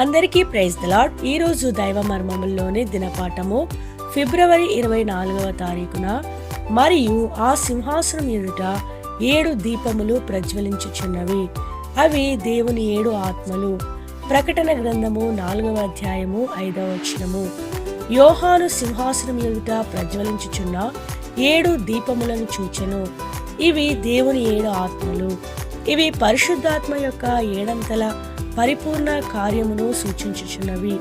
అందరికీ praise the Lord ఈ రోజు దైవ మర్మముల్లోని దినపాఠము. ఫిబ్రవరి ఇరవై నాలుగవ తారీఖున మరియు ఆ సింహాసనం ఎదుట ఏడు దీపములు ప్రజ్వలించుచున్నవి. అవి దేవుని ఏడు ఆత్మలు. ప్రకటన గ్రంథము నాలుగవ అధ్యాయము ఐదవ వచనము. యోహాను సింహాసనం ఎదుట ప్రజ్వలించుచున్న ఏడు దీపములను చూచెను. ఇవి దేవుని ఏడు ఆత్మలు. ఇవి పరిశుద్ధాత్మ యొక్క ఏడంతల పరిపూర్ణ కార్యమును సూచించుచున్నవి.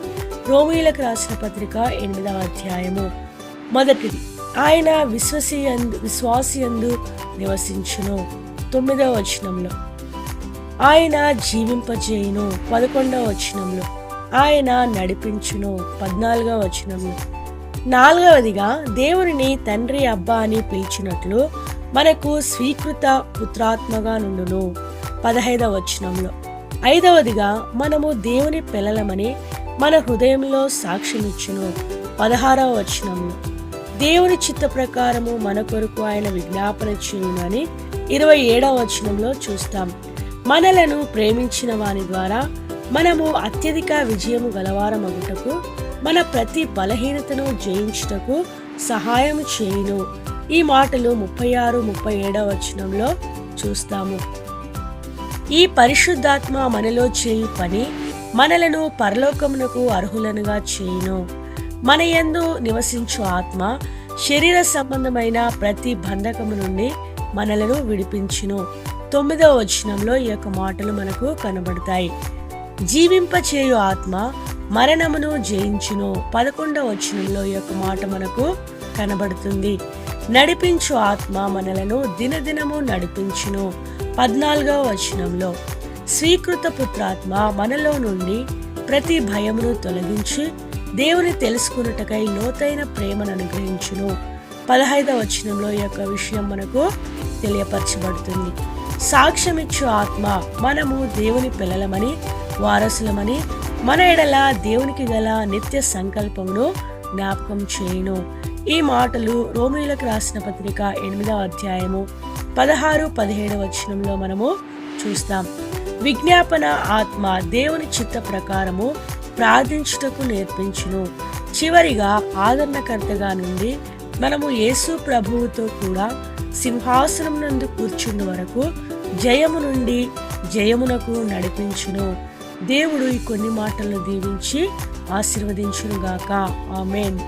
రోమిలకు రాసిన పత్రిక ఎనిమిదవ అధ్యాయము. మొదటిది ఆయన విశ్వసీయందు విశ్వాసియందు నివసించును. తొమ్మిదవ వచనంలో ఆయన జీవింపజేయును. పదకొండవ వచనంలో ఆయన నడిపించును. పద్నాలుగవ వచనంలో నాలుగవదిగా దేవుని తండ్రి అబ్బా అని పిలిచినట్లు మనకు స్వీకృత పుత్రాత్మగా నుండును. పదహైదవ వచనంలో ఐదవదిగా మనము దేవుని పిల్లలమని మన హృదయంలో సాక్ష్యమిచ్చును పదహారవ వచనంలో దేవుని చిత్త ప్రకారము మన కొరకు ఆయన విజ్ఞాపన చేయునని ఇరవై ఏడవ వచనంలో చూస్తాం. మనలను ప్రేమించిన వాని ద్వారా మనము అత్యధిక విజయము గలవారమగుటకు మన ప్రతి బలహీనతను జయించుటకు సహాయం చేయును. ఈ మాటలు ముప్పై ఆరు ముప్పై ఏడవ వచనంలో చూస్తాము. ఈ పరిశుద్ధాత్మ మనలో చేయు పని మనలను పరలోకమునకు అర్హులనుగా చేయును. మన యందు నివసించు ఆత్మ శరీర సంబంధమైన ప్రతి బంధకము నుండి మనలను విడిపించును. తొమ్మిదవ వచనంలో ఈ యొక్క మాటలు మనకు కనబడతాయి. జీవింపచేయు ఆత్మ మరణమును జయించును. పదకొండవ వచనంలో ఈ యొక్క మాట మనకు కనబడుతుంది. నడిపించు ఆత్మ మనలను దినదినము నడిపించును. పద్నాలుగవ వచనంలో స్వీకృత పుత్రాత్మ మనలో నుండి ప్రతి భయమును తొలగించి దేవుని తెలుసుకున్నటకై లోతైన ప్రేమను అనుగ్రహించును. పదహైదవ వచనంలో ఈ యొక్క విషయం మనకు తెలియపరచబడుతుంది. సాక్ష్యమిచ్చు ఆత్మ మనము దేవుని పిల్లలమని వారసులమని మన ఎడల దేవునికి గల నిత్య సంకల్పమును జ్ఞాపకం చేయును. ఈ మాటలు రోమిలకు రాసిన పత్రిక ఎనిమిదవ అధ్యాయము పదహారు పదిహేడు వచనంలో మనము చూస్తాం. విజ్ఞాపన ఆత్మ దేవుని చిత్త ప్రకారము ప్రార్థించుటకు నేర్పించును. చివరిగా ఆదరణకర్తగా నుండి మనము యేసు ప్రభువుతో కూడా సింహాసనం నందు కూర్చున్న వరకు జయము నుండి జయమునకు నడిపించును. దేవుడు ఈ కొన్ని మాటలను దీవించి ఆశీర్వదించునుగాక. ఆమెన్.